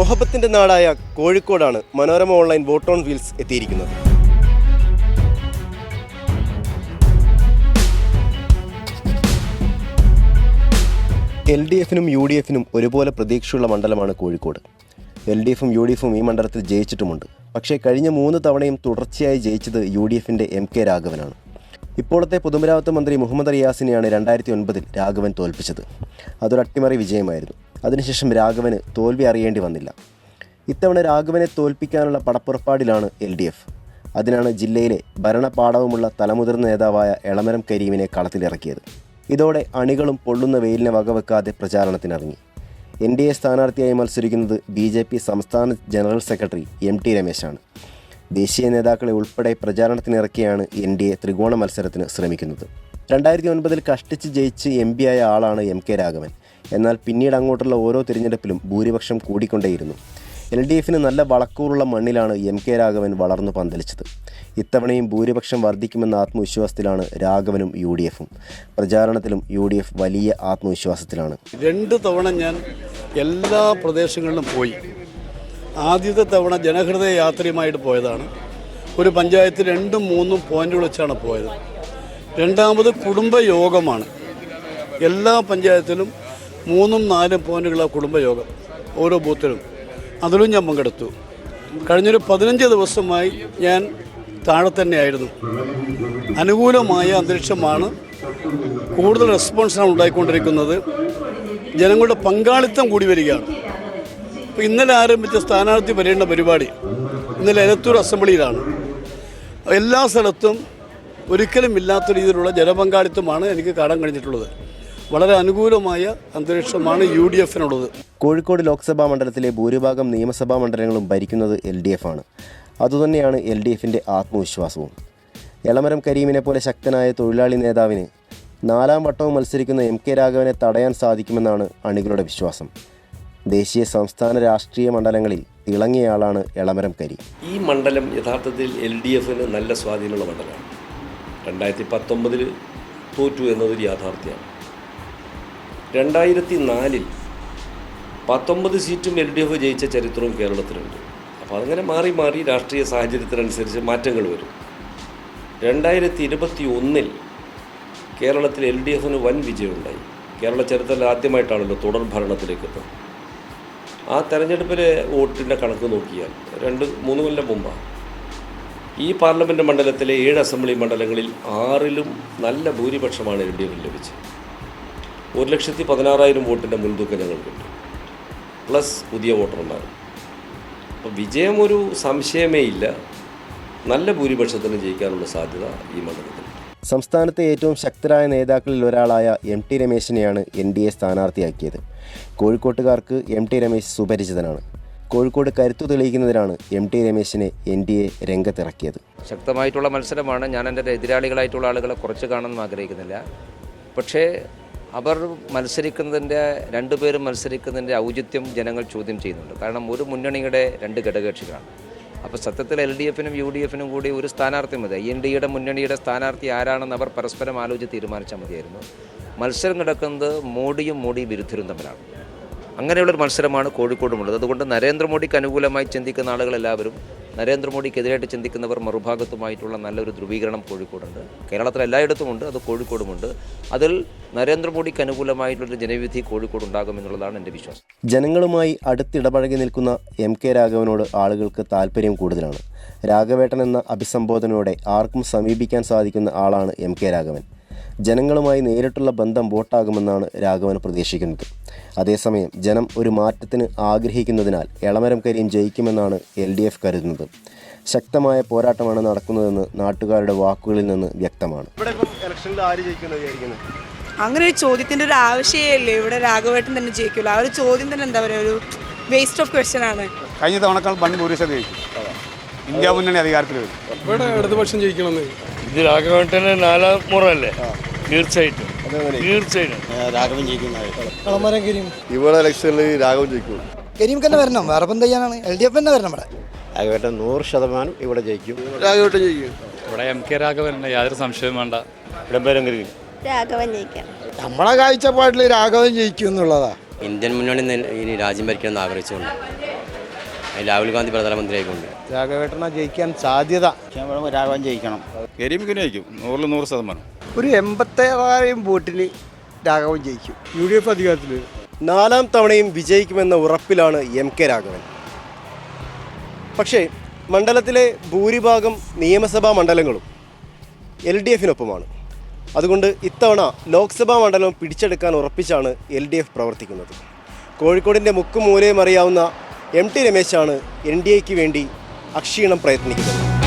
മൊഹബത്തിന്റെ നാടായ കോഴിക്കോടാണ് Manorama online vote on wheels എത്തിയിരിക്കുന്നത്. എൽ ഡി എഫിനും യു ഡി എഫിനും ഒരുപോലെ പ്രതീക്ഷയുള്ള മണ്ഡലമാണ് കോഴിക്കോട്. എൽ ഡി എഫും യു ഡി എഫും ഈ മണ്ഡലത്തിൽ ജയിച്ചിട്ടുമുണ്ട്. പക്ഷേ കഴിഞ്ഞ മൂന്ന് തവണയും തുടർച്ചയായി ജയിച്ചത് യു ഡി എഫിന്റെ എം കെ രാഘവനാണ്. ഇപ്പോഴത്തെ പൊതുമരാമത്ത് മന്ത്രി മുഹമ്മദ് റിയാസിനെയാണ് രണ്ടായിരത്തി ഒൻപതിൽ രാഘവൻ തോൽപ്പിച്ചത്. അതൊരു അട്ടിമറി വിജയമായിരുന്നു. അതിനുശേഷം രാഘവന് തോൽവി അറിയേണ്ടി വന്നില്ല. ഇത്തവണ രാഘവനെ തോൽപ്പിക്കാനുള്ള പടപ്പുറപ്പാടിലാണ് എൽ ഡി എഫ്. അതിനാണ് ജില്ലയിലെ ഭരണപാഠവുമുള്ള തലമുതിർന്ന നേതാവായ എളമരം കരീമിനെ കളത്തിലിറക്കിയത്. ഇതോടെ അണികളും പൊള്ളുന്ന വെയിലിനെ വകവെക്കാതെ പ്രചാരണത്തിനിറങ്ങി. എൻ ഡി എ സ്ഥാനാർത്ഥിയായി മത്സരിക്കുന്നത് ബി ജെ പി സംസ്ഥാന ജനറൽ സെക്രട്ടറി എം ടി രമേശാണ്. ദേശീയ നേതാക്കളെ ഉൾപ്പെടെ പ്രചാരണത്തിനിറക്കിയാണ് എൻ ഡി എ ത്രികോണ മത്സരത്തിന് ശ്രമിക്കുന്നത്. രണ്ടായിരത്തി ഒൻപതിൽ കഷ്ടിച്ച് ജയിച്ച് എം ആയ ആളാണ് എം കെ രാഘവൻ. എന്നാൽ പിന്നീട് അങ്ങോട്ടുള്ള ഓരോ തിരഞ്ഞെടുപ്പിലും ഭൂരിപക്ഷം കൂടിക്കൊണ്ടേയിരുന്നു. എൽ ഡി എഫിന് നല്ല വളക്കൂറുള്ള മണ്ണിലാണ് എം കെ രാഘവൻ വളർന്നു പന്തലിച്ചത്. ഇത്തവണയും ഭൂരിപക്ഷം വർദ്ധിക്കുമെന്ന ആത്മവിശ്വാസത്തിലാണ് രാഘവനും യു ഡി എഫും പ്രചാരണത്തിലും യു ഡി എഫ് വലിയ ആത്മവിശ്വാസത്തിലാണ്. രണ്ട് തവണ ഞാൻ എല്ലാ പ്രദേശങ്ങളിലും പോയി. ആദ്യത്തെ തവണ ജനഹൃദയ യാത്രയുമായിട്ട് പോയതാണ്. ഒരു പഞ്ചായത്ത് രണ്ടും മൂന്നും പോയിന്റുകൾ വെച്ചാണ് പോയത്. രണ്ടാമത് കുടുംബയോഗമാണ്. എല്ലാ പഞ്ചായത്തിലും മൂന്നും നാലും പോയിന്റുകളാണ് കുടുംബയോഗം ഓരോ ബൂത്തിലും. അതിലും ഞാൻ പങ്കെടുത്തു. കഴിഞ്ഞൊരു പതിനഞ്ച് ദിവസമായി ഞാൻ താഴെ തന്നെയായിരുന്നു. അനുകൂലമായ അന്തരീക്ഷമാണ് കൂടുതൽ റെസ്പോൺസാണ് ഉണ്ടായിക്കൊണ്ടിരിക്കുന്നത്. ജനങ്ങളുടെ പങ്കാളിത്തം കൂടി വരികയാണ്. ഇപ്പോൾ ഇന്നലെ ആരംഭിച്ച സ്ഥാനാർത്ഥി വരേണ്ട പരിപാടി ഇന്നലെ എലത്തൂർ അസംബ്ലിയിലാണ്. എല്ലാ സ്ഥലത്തും ഒരിക്കലും ഇല്ലാത്ത രീതിയിലുള്ള ജനപങ്കാളിത്തമാണ് എനിക്ക് കാണാൻ കഴിഞ്ഞിട്ടുള്ളത്. വളരെ അനുകൂലമായ അന്തരീക്ഷമാണ് യു ഡി എഫിനുള്ളത് കോഴിക്കോട് ലോക്സഭാ മണ്ഡലത്തിലെ ഭൂരിഭാഗം നിയമസഭാ മണ്ഡലങ്ങളും ഭരിക്കുന്നത് എൽ ഡി എഫ് ആണ്. അതുതന്നെയാണ് എൽ ഡി എഫിന്റെ ആത്മവിശ്വാസവും. എളമരം കരീമിനെ പോലെ ശക്തനായ തൊഴിലാളി നേതാവിന് നാലാം വട്ടവും മത്സരിക്കുന്ന എം കെ രാഘവനെ തടയാൻ സാധിക്കുമെന്നാണ് അണികളുടെ വിശ്വാസം. ദേശീയ സംസ്ഥാന രാഷ്ട്രീയ മണ്ഡലങ്ങളിൽ തിളങ്ങിയയാളാണ് എളമരം കരി. ഈ മണ്ഡലം യഥാർത്ഥത്തിൽ എൽ ഡി എഫിന് നല്ല സ്വാധീനമുള്ള മണ്ഡലമാണ്. രണ്ടായിരത്തി പത്തൊമ്പതിൽ തോറ്റു എന്നതൊരു യാഥാർത്ഥ്യമാണ്. രണ്ടായിരത്തി നാലിൽ പത്തൊമ്പത് സീറ്റും എൽ ഡി എഫ് ജയിച്ച ചരിത്രവും കേരളത്തിലുണ്ട്. അപ്പോൾ അങ്ങനെ മാറി മാറി രാഷ്ട്രീയ സാഹചര്യത്തിനനുസരിച്ച് മാറ്റങ്ങൾ വരും. രണ്ടായിരത്തി ഇരുപത്തി ഒന്നിൽ കേരളത്തിൽ എൽ ഡി എഫിന് വൻ വിജയമുണ്ടായി. കേരള ചരിത്രത്തിൽ ആദ്യമായിട്ടാണല്ലോ തുടർ ഭരണത്തിലേക്ക് എത്തുന്നത് ആ തെരഞ്ഞെടുപ്പിലെ വോട്ടിന്റെ കണക്ക് നോക്കിയാൽ രണ്ട് മൂന്ന് കൊല്ലം മുമ്പാണ്. ഈ പാർലമെന്റ് മണ്ഡലത്തിലെ ഏഴ് അസംബ്ലി മണ്ഡലങ്ങളിൽ ആറിലും നല്ല ഭൂരിപക്ഷമാണ് എൽ ഡി എഫിന് ലഭിച്ചത്. ഒരു ലക്ഷത്തി പതിനാറായിരം വോട്ടിന്റെ മുൻതൂക്കം ഞങ്ങൾ കിട്ടി. പ്ലസ് പുതിയ വോട്ടർമാർ അപ്പോൾ വിജയം ഒരു സംശയമേ ഇല്ല. നല്ല ഭൂരിപക്ഷത്തിന് ജയിക്കാനുള്ള സാധ്യത ഈ മണ്ഡലത്തിൽ. സംസ്ഥാനത്തെ ഏറ്റവും ശക്തരായ നേതാക്കളിൽ ഒരാളായ എം ടി രമേശിനെയാണ് എൻ ഡി എ സ്ഥാനാർത്ഥിയാക്കിയത്. കോഴിക്കോട്ടുകാർക്ക് എം ടി രമേശ് സുപരിചിതനാണ്. കോഴിക്കോട് കരുത്തു തെളിയിക്കുന്നതിനാണ് എം ടി രമേശിനെ എൻ ഡി എ രംഗത്തിറക്കിയത്. ശക്തമായിട്ടുള്ള മത്സരമാണ്. ഞാൻ എന്റെ എതിരാളികളായിട്ടുള്ള ആളുകളെ കുറച്ച് കാണണമെന്ന് ആഗ്രഹിക്കുന്നില്ല. പക്ഷേ അവർ മത്സരിക്കുന്നതിന്റെ രണ്ടുപേരും മത്സരിക്കുന്നതിന്റെ ഔചിത്യം ജനങ്ങൾ ചോദ്യം ചെയ്യുന്നുണ്ട്. കാരണം ഒരു മുന്നണിയുടെ രണ്ട് ഘടകകക്ഷികളാണ്. അപ്പോൾ സത്യത്തിൽ എൽ ഡി എഫിനും യു ഡി എഫിനും കൂടി ഒരു സ്ഥാനാർത്ഥി മതി. എൻ ഡിയുടെ മുന്നണിയുടെ സ്ഥാനാർത്ഥി ആരാണെന്ന് അവർ പരസ്പരം ആലോചിച്ച് തീരുമാനിച്ചാൽ മതിയായിരുന്നു. മത്സരം നടക്കുന്നത് മോഡിയും മോഡി വിരുദ്ധരും തമ്മിലാണ്. അങ്ങനെയുള്ളൊരു മത്സരമാണ് കോഴിക്കോടുമുള്ളത്. അതുകൊണ്ട് നരേന്ദ്രമോദിക്ക് അനുകൂലമായി ചിന്തിക്കുന്ന ആളുകളെല്ലാവരും നരേന്ദ്രമോദിക്കെതിരായിട്ട് ചിന്തിക്കുന്നവർ മറുഭാഗത്തുമായിട്ടുള്ള നല്ലൊരു ധ്രുവീകരണം കോഴിക്കോടുണ്ട്. കേരളത്തിൽ എല്ലായിടത്തുമുണ്ട് അത് കോഴിക്കോടുമുണ്ട്. അതിൽ നരേന്ദ്രമോദിക്ക് അനുകൂലമായിട്ടുള്ളൊരു ജനവിധി കോഴിക്കോട് ഉണ്ടാകും എന്നുള്ളതാണ് എന്റെ വിശ്വാസം. ജനങ്ങളുമായി അടുത്തിടപഴകി നിൽക്കുന്ന എം കെ രാഘവനോട് ആളുകൾക്ക് താല്പര്യം കൂടുതലാണ്. രാഘവേട്ടൻ എന്ന അഭിസംബോധനയോടെ ആർക്കും സമീപിക്കാൻ സാധിക്കുന്ന ആളാണ് എം കെ രാഘവൻ. ജനങ്ങളുമായി നേരിട്ടുള്ള ബന്ധം വോട്ടാകുമെന്നാണ് രാഘവൻ പ്രതീക്ഷിക്കുന്നത്. അതേസമയം ജനം ഒരു മാറ്റത്തിന് ആഗ്രഹിക്കുന്നതിനാൽ എളമരം കരീം ജയിക്കുമെന്നാണ് എൽ ഡി എഫ് കരുതുന്നത്. ശക്തമായ പോരാട്ടമാണ് നടക്കുന്നതെന്ന് നാട്ടുകാരുടെ വാക്കുകളിൽ നിന്ന് വ്യക്തമാണ്. അങ്ങനെ ഒരു ചോദ്യത്തിന്റെ ഒരു ആവശ്യമേ ഇവിടെ രാഘവേട്ടൻ തന്നെ ജയിക്കില്ല ആ ഒരു ചോദ്യം തന്നെ എന്താ പറയുക ഒരു വേസ്റ്റ് ഓഫ് ക്വസ്റ്റ്യൻ ആണ്. കഴിഞ്ഞ തവണക്കാൾ പണ്ട് ഭൂരിപക്ഷം ജയിക്കും ഇന്ത്യ മുന്നണി അധികാരത്തിൽ വരും. ഇവിടെ ഇടതുപക്ഷം ജയിക്കണമെന്ന്. ഇത് രാഘവേട്ടന് നാലാം മുറല്ലേ തീർച്ചയായിട്ടും. തീർച്ചയായിട്ടും. ഇവിടെ ഇലക്ഷനിൽ രാഘവൻ ജയിക്കും. കരീം തന്നെ വരണം. വേറെ ഇപ്പം എന്ത് ചെയ്യാനാണ്? എൽ ഡി എഫ് തന്നെ വരണം ഇവിടെ. രാഘവേട്ടൻ നൂറ് ശതമാനം ഇവിടെ ജയിക്കും. രാഘവട്ടം ജയിക്കും. ഇവിടെ എം കെ രാഘവൻ യാതൊരു സംശയവും വേണ്ട. ഇടംപേരം രാഘവൻ. ജയിക്കാം. നമ്മളെ കാഴ്ചപ്പാട്ടിൽ രാഘവൻ ജയിക്കും എന്നുള്ളതാ. ഇന്ത്യൻ മുന്നണി ഇനി രാജ്യം ഭരിക്കണമെന്ന് ആഗ്രഹിച്ചുകൊണ്ട്. രാഹുൽ ഗാന്ധി പ്രധാനമന്ത്രി ആയിക്കൊണ്ട് രാഘവേട്ടന ജയിക്കാൻ സാധ്യത. രാഘവൻ ജയിക്കണം. കരീമിക്കിന് ജയിക്കും. നൂറിൽ നൂറ് ശതമാനം. ഒരു എൺപത്തേഴായിരം വോട്ടിന് രാഘവൻ ജയിക്കും. യു ഡി എഫ് അധികാരത്തിൽ നാലാം തവണയും വിജയിക്കുമെന്ന ഉറപ്പിലാണ് എം കെ രാഘവൻ. പക്ഷേ മണ്ഡലത്തിലെ ഭൂരിഭാഗം നിയമസഭാ മണ്ഡലങ്ങളും എൽ ഡി എഫിനൊപ്പമാണ്. അതുകൊണ്ട് ഇത്തവണ ലോക്സഭാ മണ്ഡലം പിടിച്ചെടുക്കാൻ ഉറപ്പിച്ചാണ് എൽ ഡി എഫ് പ്രവർത്തിക്കുന്നത്. കോഴിക്കോടിന്റെ മുക്കും മൂലയും അറിയാവുന്ന എം ടി രമേശാണ് എൻ ഡി എക്ക് വേണ്ടി അക്ഷീണം പ്രയത്നിക്കുന്നത്.